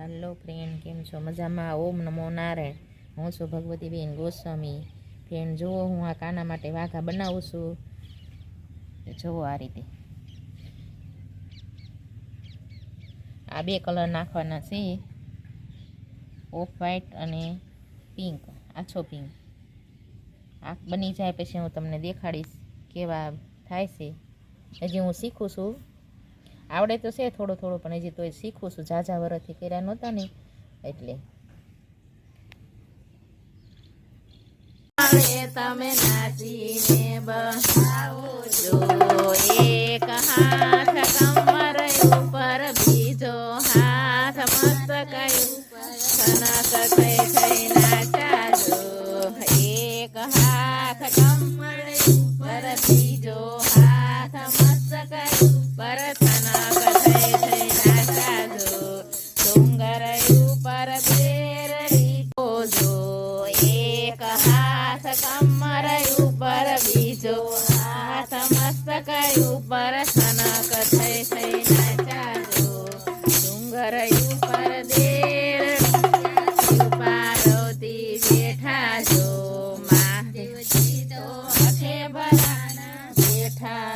Hello friend કેમ છો? મજામાં? ઓમ નમો નારાયણ. હું છું ભગવતીબેન ગોસ્વામી. ફ્રેન્ડ, જુઓ, હું આ કાના માટે વાઘા બનાવું છું. જુઓ આ રીતે. આ બે કલર નાખવાના છે. ઓફ વ્હાઈટ અને પિંક. આછો પિંક. આ બની જાય પછી હું તમને દેખાડીશ કેવા થાય છે. હજી હું શીખું છું. આવડે તો છે થોડું થોડું, પણ હજી તોય શીખું છું. ઝાઝા વરસથી કર્યા નહોતા ને, એટલે. તમે નાચીને બહાવો છો એક બીજો હાથ મસ્ત કયું સનસ થઈ કમર ઉપર બીજો હાથ મસ્તક ઉપર સનક થઈ થઈને ચાલો ડુંગર ઉપર દેર પાર્વતી બેઠા જો મહાદેવજી તો હશે ભરાના બેઠા.